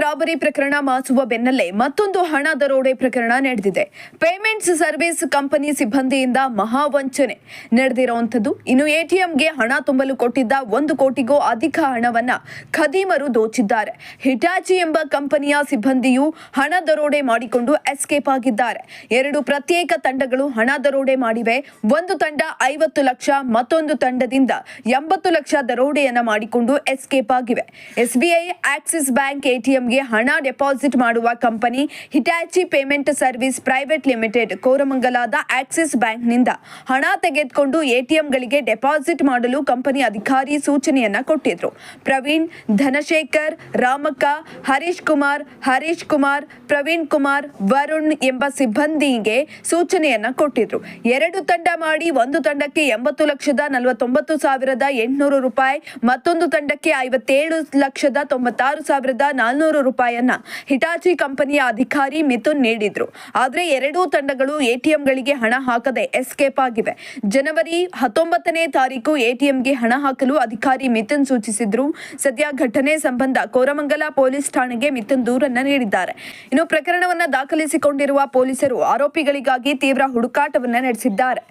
Robbery ಪ್ರಕರಣ ಮಾಸುವ ಬೆನ್ನಲ್ಲೇ ಮತ್ತೊಂದು ಹಣ ದರೋಡೆ ಪ್ರಕರಣ ನಡೆದಿದೆ. ಪೇಮೆಂಟ್ಸ್ ಸರ್ವಿಸ್ ಕಂಪನಿ ಸಿಬ್ಬಂದಿಯಿಂದ ಮಹಾವಂಚನೆ. ನಡೆದಿರುವಂಥದ್ದು, ಇನ್ನು ಎಟಿಎಂಗೆ ಹಣ ತುಂಬಲು ಕೊಟ್ಟಿದ್ದ ಒಂದು ಕೋಟಿಗೂ ಅಧಿಕ ಹಣವನ್ನ ಖದೀಮರು ದೋಚಿದ್ದಾರೆ. ಹಿಟಾಚಿ ಎಂಬ ಕಂಪನಿಯ ಸಿಬ್ಬಂದಿಯು ಹಣ ದರೋಡೆ ಮಾಡಿಕೊಂಡು ಎಸ್ಕೇಪ್ ಆಗಿದ್ದಾರೆ. ಎರಡು ಪ್ರತ್ಯೇಕ ತಂಡಗಳು ಹಣ ದರೋಡೆ ಮಾಡಿವೆ. ಒಂದು ತಂಡ ಐವತ್ತು ಲಕ್ಷ, ಮತ್ತೊಂದು ತಂಡದಿಂದ ಎಂಬತ್ತು ಲಕ್ಷ ದರೋಡೆಯನ್ನ ಮಾಡಿಕೊಂಡು ಎಸ್ಕೇಪ್ ಆಗಿವೆ. ಎಸ್ಬಿಐ ಆಕ್ಸಿಸ್ ಬ್ಯಾಂಕ್ ಎಟಿಎಂಗೆ ಹಣ ಡೆಪಾಸಿಟ್ ಮಾಡುವ company Hitachi payment service private limited ಕೋರಮಂಗಲದ Axis ಬ್ಯಾಂಕ್ನಿಂದ ಹಣ ತೆಗೆದುಕೊಂಡು ಎಟಿಎಂಗಳಿಗೆ ಡೆಪಾಸಿಟ್ ಮಾಡಲು ಕಂಪನಿ ಅಧಿಕಾರಿ ಸೂಚನೆಯನ್ನ ಕೊಟ್ಟಿದ್ರು. ಪ್ರವೀಣ್, ಧನಶೇಖರ್, ರಾಮಕ್ಕ, ಹರೀಶ್ ಕುಮಾರ್ ಹರೀಶ್ ಕುಮಾರ್, ಪ್ರವೀಣ್ ಕುಮಾರ್, ವರುಣ್ ಎಂಬ ಸಿಬ್ಬಂದಿಗೆ ಸೂಚನೆಯನ್ನ ಕೊಟ್ಟಿದ್ರು. ಎರಡು ತಂಡ ಮಾಡಿ ಒಂದು ತಂಡಕ್ಕೆ ಎಂಬತ್ತು ಲಕ್ಷದ ನಲವತ್ತೊಂಬತ್ತು ಸಾವಿರದ ಎಂಟುನೂರು ರೂಪಾಯಿ, ಮತ್ತೊಂದು ತಂಡಕ್ಕೆ ಐವತ್ತೇಳು ಲಕ್ಷದ ತೊಂಬತ್ತಾರು ಸಾವಿರದ ನಾಲ್ನೂರು ರೂಪಾಯಿಯನ್ನ ಹಿಟಾಚಿ ಕಂಪನಿಯ ಅಧಿಕಾರಿ ಮಿಥುನ್ ನೀಡಿದ್ರು. ಆದರೆ ಎರಡೂ ತಂಡಗಳು ಎಟಿಎಂಗಳಿಗೆ ಹಣ ಹಾಕದೆ ಎಸ್ಕೇಪ್ ಆಗಿವೆ. ಜನವರಿ ಹತ್ತೊಂಬತ್ತನೇ ತಾರೀಕು ಎಟಿಎಂಗೆ ಹಣ ಹಾಕಲು ಅಧಿಕಾರಿ ಮಿಥುನ್ ಸೂಚಿಸಿದ್ರು. ಸದ್ಯ ಘಟನೆ ಸಂಬಂಧ ಕೋರಮಂಗಲ ಪೊಲೀಸ್ ಠಾಣೆಗೆ ಮಿಥುನ್ ದೂರನ್ನ ನೀಡಿದ್ದಾರೆ. ಇನ್ನು ಪ್ರಕರಣವನ್ನ ದಾಖಲಿಸಿಕೊಂಡಿರುವ ಪೊಲೀಸರು ಆರೋಪಿಗಳಿಗಾಗಿ ತೀವ್ರ ಹುಡುಕಾಟವನ್ನ ನಡೆಸಿದ್ದಾರೆ.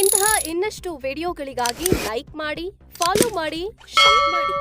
ಇಂತಹ ಇನ್ನಷ್ಟು ವಿಡಿಯೋಗಳಿಗಾಗಿ ಲೈಕ್ ಮಾಡಿ, ಫಾಲೋ ಮಾಡಿ, ಶೇರ್ ಮಾಡಿ.